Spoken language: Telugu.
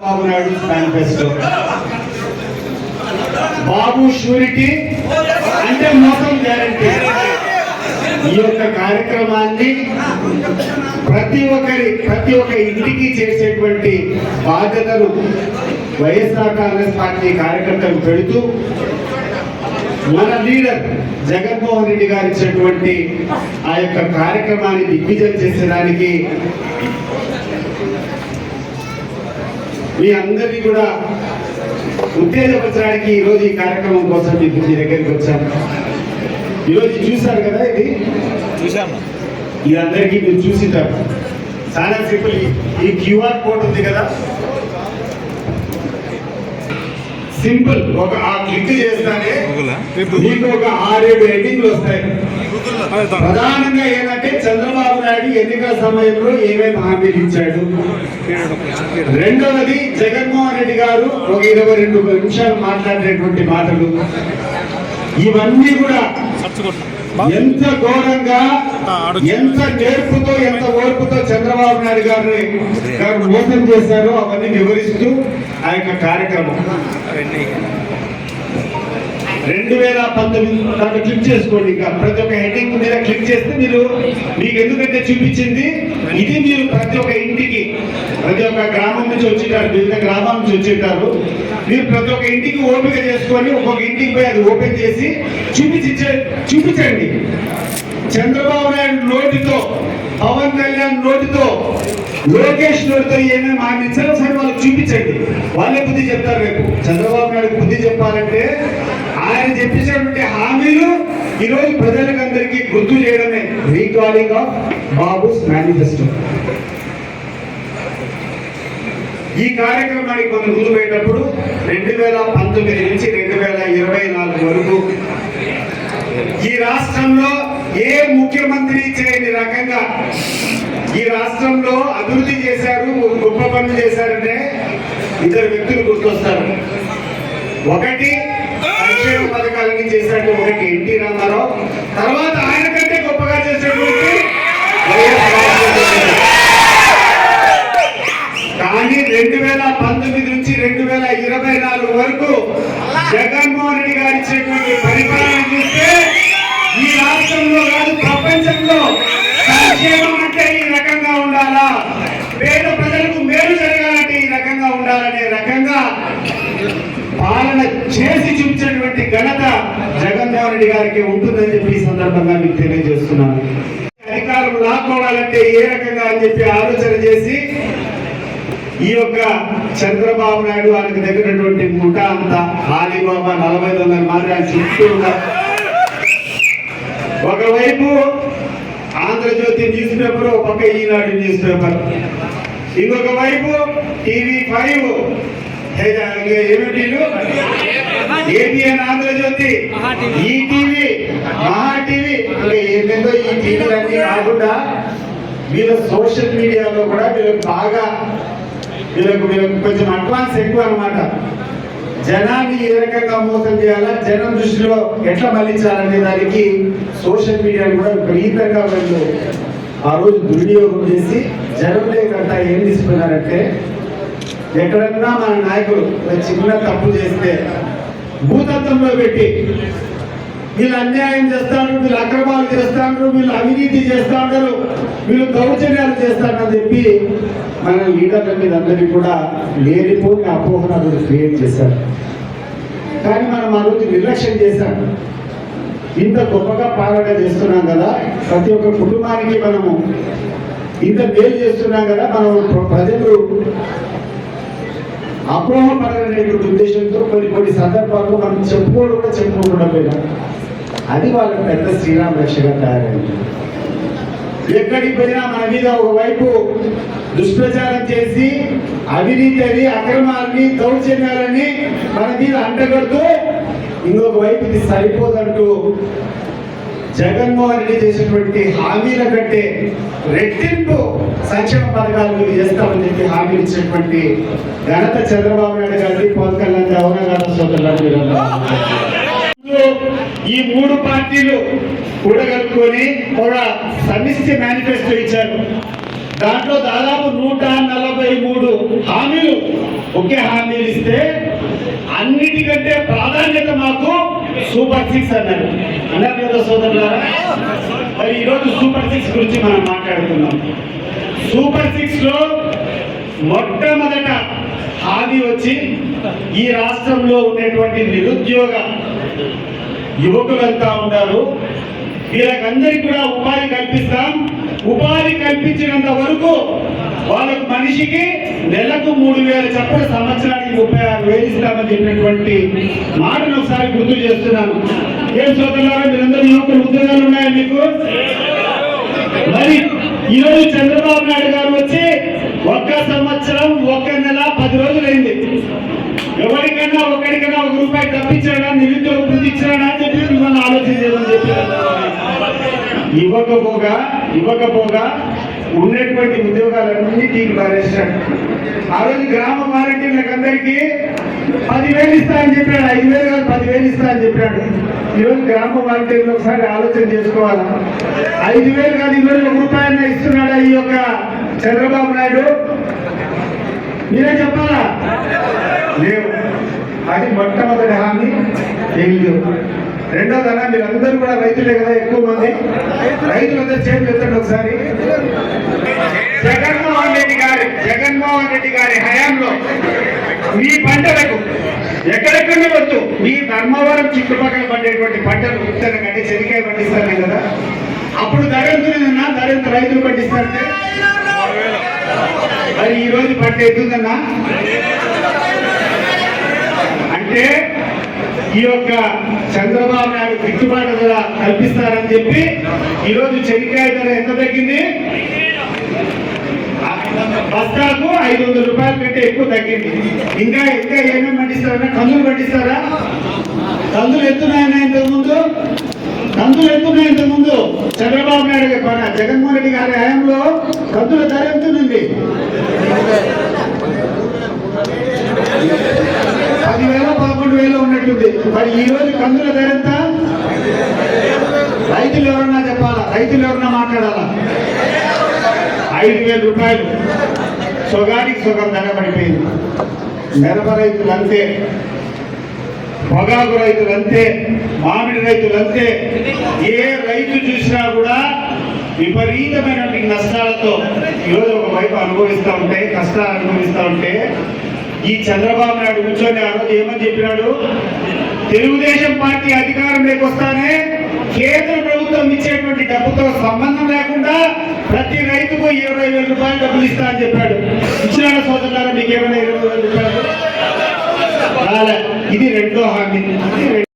బాబు నాయుడు మేనిఫెస్టో బాబు షూరిటీ అంటే మోసం గ్యారంటీ ఈ యొక్క కార్యక్రమాన్ని ప్రతి ఒక్కరి ప్రతి ఒక్క ఇంటికి చేసేటువంటి బాధ్యతను వైఎస్ఆర్ కాంగ్రెస్ పార్టీ కార్యకర్తలు పెడుతూ మన లీడర్ జగన్మోహన్ రెడ్డి గారు ఇచ్చినటువంటి ఆ యొక్క కార్యక్రమాన్ని దిగ్విజయం చేసేదానికి మీ అందరినీ కూడా ఉత్తేజపరచడానికి ఈరోజు ఈ కార్యక్రమం కోసం మీకు మీ దగ్గరికి వచ్చాను. ఈరోజు చూశారు కదా ఇది? చూశాను ఇదందరికీ మీరు చూసింటారు. చాలా సింపుల్. ఈ- క్యూఆర్ కోడ్ ఉంది కదా? సింపుల్. ఒక ఆ క్లిక్ చేస్తానే? మీకు ఒక ఆరేడు ఎడిటింగ్లు వస్తాయి. ప్రధానంగా ఏంటంటే చంద్రబాబు నాయుడు ఎన్నికల సమయంలో ఏమేమి హామీలు ఇచ్చాడు. రెండవది జగన్మోహన్ రెడ్డి గారు ఒక ఇరవై రెండు నిమిషాలు మాట్లాడేటువంటి మాటలు. ఇవన్నీ కూడా ఎంత ఘోరంగా ఎంత నేర్పుతో ఎంత ఓర్పుతో చంద్రబాబు నాయుడు గారిని గారు మోసం చేశారో అవన్నీ వివరిస్తూ ఆ యొక్క కార్యక్రమం. రెండు వేల పంతొమ్మిది దాంట్లో క్లిక్ చేసుకోండి ఇంకా. ప్రతి ఒక్క హెడ్డింగ్ మీద క్లిక్ చేస్తే మీరు మీకు ఎందుకంటే చూపించింది ఇది మీరు ప్రతి ఒక్క ఇంటికి ప్రతి ఒక్క గ్రామం నుంచి వచ్చేటారు వివిధ గ్రామాల నుంచి వచ్చేటారు. మీరు ప్రతి ఒక్క ఇంటికి ఓపిక చేసుకొని ఒక్కొక్క ఇంటికి పోయి అది ఓపెన్ చేసి చూపించి చూపించండి. చంద్రబాబు నాయుడు నోటితో పవన్ కళ్యాణ్ నోటితో లోకేష్ నోటితో ఏమేమి ఆయన ఇచ్చారో సరే వాళ్ళకి చూపించండి. వాళ్ళే బుద్ధి చెప్తారు రేపు. చంద్రబాబు నాయుడు బుద్ధి చెప్పాలంటే ఆయన చెప్పించినటువంటి హామీలు ఈ రోజు ప్రజలకు అందరికీ గుర్తు చేయడమే. రీకాలింగ్ ఆఫ్ బాబుస్ మేనిఫెస్టో ఈ కార్యక్రమానికి మనం ముందు పోయేటప్పుడు రెండు వేల పంతొమ్మిది నుంచి రెండు వేల ఇరవై నాలుగు వరకు ఈ రాష్ట్రంలో ఏ ముఖ్యమంత్రి చేయని రకంగా ఈ రాష్ట్రంలో అభివృద్ధి చేశారు గొప్ప పనులు చేశారంటే ఇద్దరు వ్యక్తులు గుర్తొస్తారు. ఒకటి సంక్షేమ పథకాలన్నీ చేశాడు ఒకటి ఎన్టీ రామారావు. తర్వాత ఆయన కంటే గొప్పగా చేసేటువంటి కానీ రెండు వేల పంతొమ్మిది నుంచి రెండు వేల ఇరవై నాలుగు వరకు జగన్మోహన్ రెడ్డి గారు ఇచ్చేటువంటి పరిపాలన చూస్తే రాష్ట్రంలో కాదు ప్రపంచంలో సంక్షేమం అంటే ఈ రకంగా ఉండాలా పేద ప్రజలకు మేలు జరగాలంటే ఈ రకంగా ఉండాలనే రకంగా పాలన చేసి చూపించినటువంటి ఘనత జగన్మోహన్ రెడ్డి గారికి ఉంటుందని చెప్పి ఈ సందర్భంగా మీకు తెలియజేస్తున్నాను అధికారం లాక్కోవాలంటే ఏ రకంగా అని చెప్పి ఆలోచన చేసి ఈ యొక్క చంద్రబాబు నాయుడు ఆయనకు దగ్గరటువంటి ముఠా అంతా ఆలీబాబా నలభై తొమ్మిది మంది చుట్టూ ఉన్నారు. ఒకవైపు ఆంధ్రజ్యోతి న్యూస్ పేపర్ ఒక పక్క ఈనాడు న్యూస్ పేపర్. ఇంకొక వైపు TV five. ఏమిటీలు ABN Andhrajyothy. ETV Maha TV. ఇంకా ఏమేందో ఈ టీవీలన్నీ కాకుండా వీళ్ళ సోషల్ మీడియాలో కూడా వీళ్ళకి బాగా వీళ్ళకు వీళ్ళకు కొంచెం అడ్వాన్స్ ఎక్కువ అన్నమాట. జనాన్ని ఏ రకంగా మోసం చేయాలా? జనం దృష్టిలో ఎట్లా మళ్ళించాలనే దానికి సోషల్ మీడియా కూడా విపరీతంగా వీళ్ళు ఆ రోజు దుర్వినియోగం చేసి జనంలో గంట ఏం తీసుకున్నారంటే ఎక్కడన్నా మన నాయకులు చిన్న తప్పు చేస్తే భూతత్వంలో పెట్టి వీళ్ళు అన్యాయం చేస్తాను వీళ్ళు అక్రమాలు చేస్తాను వీళ్ళు అవినీతి చేస్తా ఉంటారు వీళ్ళు దౌర్జన్యాలు చేస్తారని చెప్పి మన లీడర్ల మీద అందరికీ కూడా లేనిపోని అపోహలు క్రియేట్ చేశారు. కానీ మనం ఆ రోజు నిర్లక్ష్యం చేశాం. ఇంత గొప్పగా పాలన చేస్తున్నాం కదా ప్రతి ఒక్క కుటుంబానికి మనము ఇంత మేలు చేస్తున్నాం కదా మనం ప్ర- ప్రజలు అపోహపడనేటువంటి ఉద్దేశంతో కొన్ని కొన్ని సందర్భాల్లో మనం చెప్పుకోవడం కూడా చెప్పుకోకుండా పోయినా. అది వాళ్ళకి పెద్ద శ్రీరామ రక్షగా తయారైంది. ఎక్కడికి పోయినా మన మీద ఒకవైపు దుష్ప్రచారం చేసి అవినీతి అని అక్రమాలని దౌర్జన్యాలని మన మీద అంటగడుతూ ఇంకొక వైపు ఇది సరిపోదంటూ జగన్మోహన్ రెడ్డి చేసినటువంటి హామీల కంటే రెట్టింపు సంక్షేమ పథకాలు మీరు చేస్తామని చెప్పి హామీలు ఇచ్చినటువంటి ఘనత చంద్రబాబు నాయుడు గారిని పవన్ కళ్యాణ్ గారు సోదరులు ఈ మూడు పార్టీలు కూడగలుపుకొని ఒక సమిష్టి మేనిఫెస్టో ఇచ్చారు. దాంట్లో దాదాపు నూట నలభై మూడు హామీలు. ఒకే హామీలు ఇస్తే అన్నిటికంటే ప్రాధాన్యత మాకు సూపర్ సిక్స్ అన్నారు. అన్నారు కదా సోదరులారా? మరి ఈరోజు సూపర్ సిక్స్ గురించి మనం మాట్లాడుతున్నాం సూపర్ సిక్స్లో మొట్టమొదట హామీ వచ్చి ఈ రాష్ట్రంలో ఉన్నటువంటి నిరుద్యోగ యువకులు యువకులంతా ఉన్నారు. వీళ్ళకందరికీ కూడా ఉపాధి కల్పిస్తాం. ఉపాధి కల్పించినంత వరకు వాళ్ళకు మనిషికి నెలకు మూడు వేల చప్పున సంవత్సరానికి ముప్పై ఆరు వేలు ఇస్తామని చెప్పినటువంటి మాటను ఒకసారి గుర్తు చేస్తున్నాను. ఏం సోదరులారా మీరందరూ యువకులు ఉద్యోగాలు ఉన్నాయా మీకు? మరి ఈరోజు చంద్రబాబు నాయుడు గారు వచ్చి ఒక్క సంవత్సరం ఒక్క నెల పది రోజులైంది. తప్పించాడా? నిరుద్యోగ వృద్ధి ఇచ్చాడా అని చెప్పి మిమ్మల్ని ఆలోచన చేయమని చెప్పారు. ఇవ్వకపోగా ఇవ్వకపోగా ఉన్నటువంటి ఉద్యోగాలన్నీ టీకి పారేశాడు. ఆ రోజు గ్రామ వాలంటీర్లకు అందరికీ పదివేలు ఇస్తా అని చెప్పాడు. ఐదు వేలు కాదు పదివేలు ఇస్తా అని చెప్పాడు. ఈరోజు గ్రామ వాలంటీర్లు ఒకసారి ఆలోచన చేసుకోవాలా? ఐదు వేలు కాదు ఇరవై ఒక రూపాయలు ఇస్తున్నాడా ఈ యొక్క చంద్రబాబు నాయుడు? మీరే చెప్పాలా? లేవు. అది మొట్టమొదటి హామీ లేదు రెండోదన మీరందరూ కూడా రైతులే కదా ఎక్కువ మంది. రైతులందరూ చేతులు ఎత్తండి ఒకసారి. జగన్మోహన్ రెడ్డి గారి జగన్మోహన్ రెడ్డి గారి హయాంలో మీ పంటలకు ఎక్కడెక్కడ వద్దు మీ ధర్మవరం చుట్టుపక్కల పండేటువంటి పంటలు విత్తనం కంటే చెనికాయ పండిస్తాను కదా. అప్పుడు ధర ఎంతున్నా ధర ఎంత రైతులు పండిస్తారంటే? మరి ఈ రోజు పంట ఎత్తుందన్నా అంటే ఈ యొక్క చంద్రబాబు నాయుడు గిట్టుబాటు ధర కల్పిస్తారని చెప్పి ఈరోజు చెనిక్కాయ చెనికాయ ధర ఎంత తగ్గింది? బస్తాకు ఐదు వందల రూపాయల కంటే ఎక్కువ తగ్గింది. ఇంకా ఇంకా ఏమేమి పండిస్తారన్నా కందులు పండిస్తారా కందులు ఎత్తున్నాయన్నా ఇంతకుముందు? కందులు ఎత్తున్నాయి ఇంతకుముందు. చంద్రబాబు నాయుడు గారి జగన్మోహన్ రెడ్డి గారి హయాంలో కందుల ధర ఎంతుంది పదివేల పదకొండు వేలు ఉన్నట్టుంది మరి ఈ రోజు కందుల ధర ఎంత రైతులు ఎవరన్నా చెప్పాలా? రైతులు ఎవరన్నా మాట్లాడాలా? ఐదు వేల రూపాయలు. సొగానికి సొగం ధర పడిపోయింది. మిరప రైతులు అంతే పొగాకు రైతులు అంతే మామిడి రైతులు అంతే ఏ రైతు చూసినా కూడా విపరీతమైనటువంటి నష్టాలతో ఈరోజు ఒకవైపు అనుభవిస్తూ ఉంటే కష్టాలు అనుభవిస్తూ ఉంటే ఈ చంద్రబాబు నాయుడు కూర్చొని ఆ రోజు ఏమని చెప్పినాడు? తెలుగుదేశం పార్టీ అధికారంలోకి వస్తానే కేంద్ర ప్రభుత్వం ఇచ్చేటువంటి డబ్బుతో సంబంధం లేకుండా ప్రతి రైతుకు ఇరవై వేల రూపాయలు డబ్బులు ఇస్తా అని చెప్పాడు. ఇచ్చిన సోదరులారా మీకు ఏమైనా ఇరవై వేల రూపాయలు ఇది రెండో హామీ.